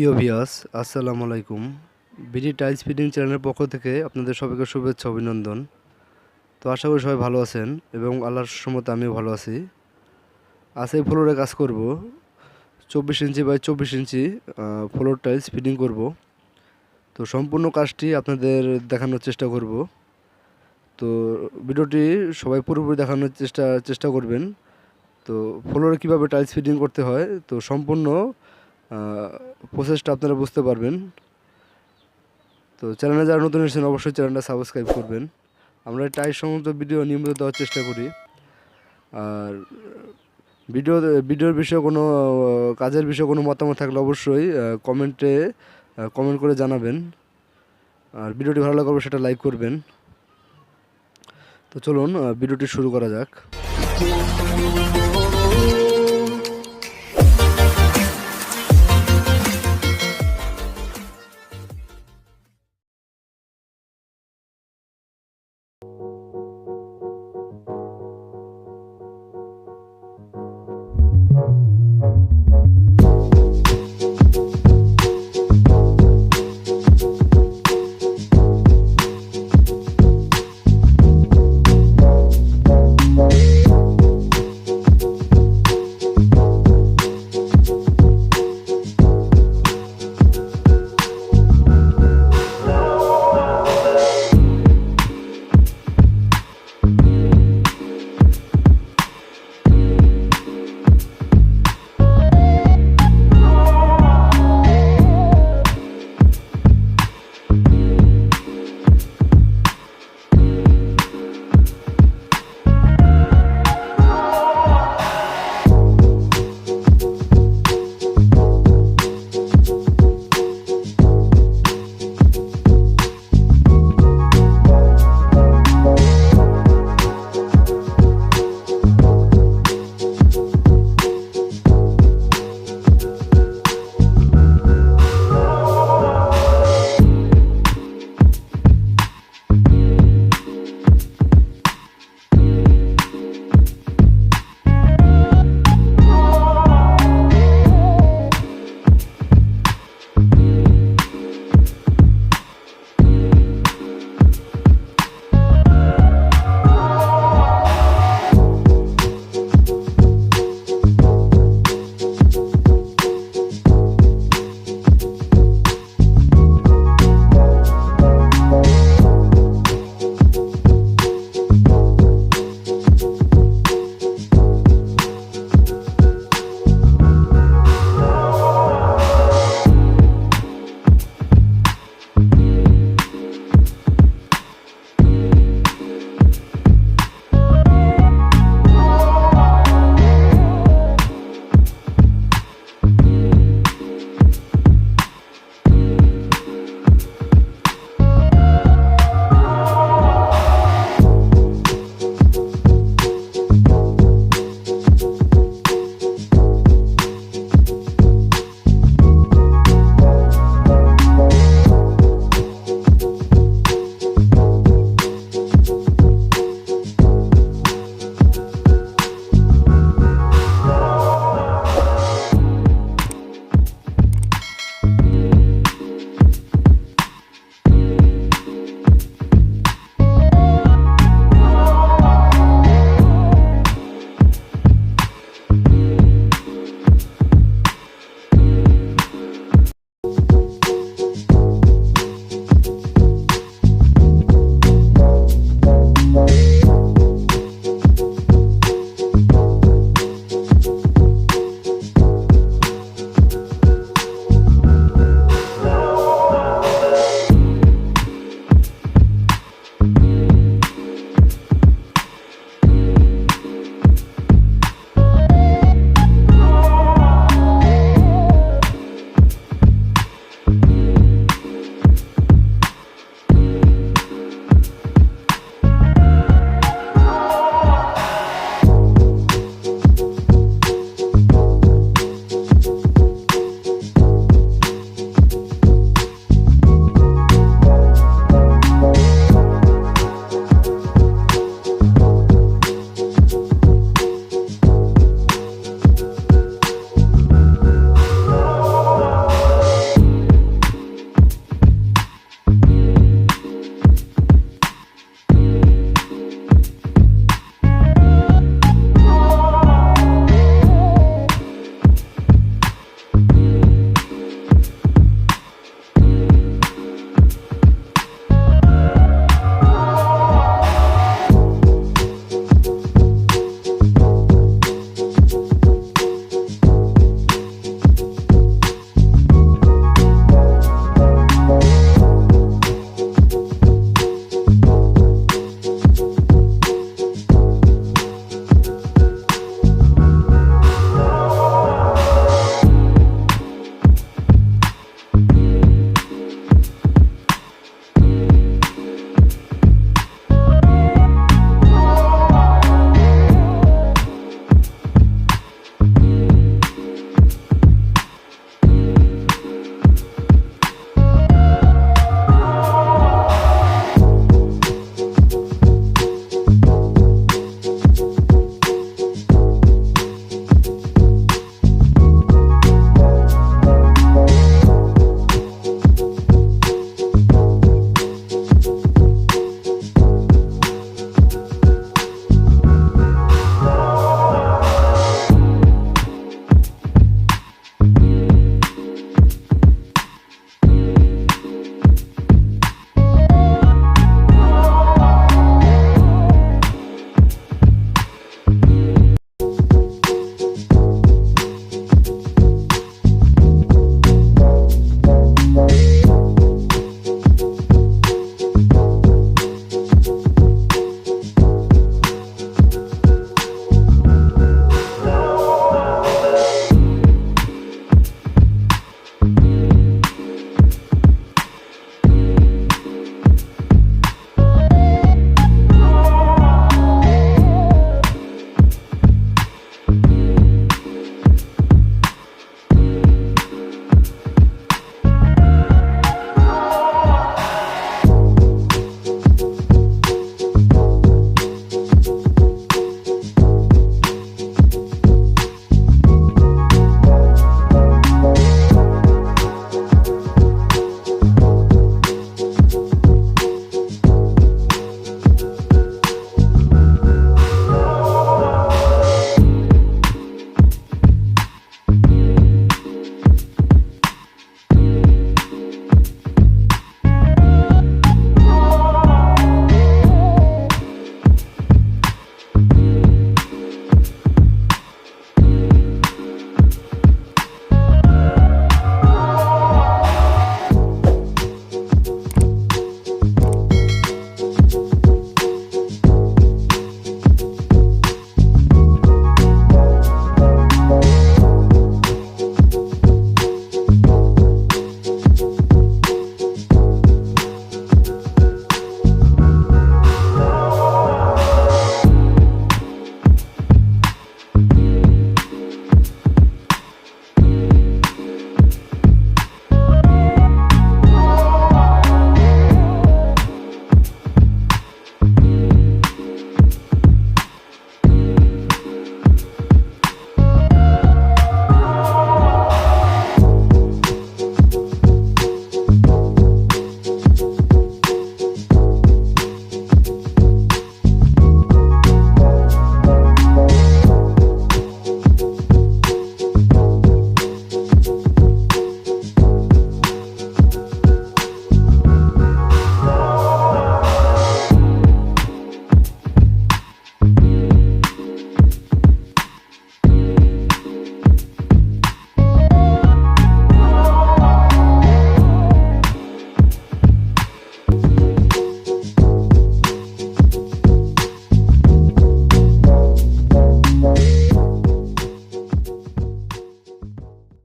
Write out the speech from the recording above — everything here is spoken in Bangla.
প্রিয় ভিয়াস আসসালামু আলাইকুম। বিডি টাইলস ফিটিং চ্যানেলের পক্ষ থেকে আপনাদের সবাইকে শুভেচ্ছা, অভিনন্দন। তো আশা করি সবাই ভালো আছেন এবং আল্লাহর সমতে আমিও ভালো আছি। আজ এই ফ্লোরে কাজ করব, চব্বিশ ইঞ্চি বাই চব্বিশ ইঞ্চি ফ্লোর টাইলস ফিটিং করব। তো সম্পূর্ণ কাজটি আপনাদের দেখানোর চেষ্টা করব। তো ভিডিওটি সবাই পুরোপুরি দেখানোর চেষ্টা চেষ্টা করবেন। তো ফ্লোরে কীভাবে টাইলস ফিটিং করতে হয়, তো সম্পূর্ণ প্রসেসটা আপনারা বুঝতে পারবেন। তো চ্যানেলে যারা নতুন এসেছেন, অবশ্যই চ্যানেলটা সাবস্ক্রাইব করবেন। আমরা টাই সমস্ত ভিডিও নিয়মিত দেওয়ার চেষ্টা করি। আর ভিডিও ভিডিওর বিষয়ে কোনো, কাজের বিষয়ে কোনো মতামত থাকলে অবশ্যই কমেন্টে কমেন্ট করে জানাবেন। আর ভিডিওটি ভালো লাগবে সেটা লাইক করবেন। তো চলুন ভিডিওটি শুরু করা যাক।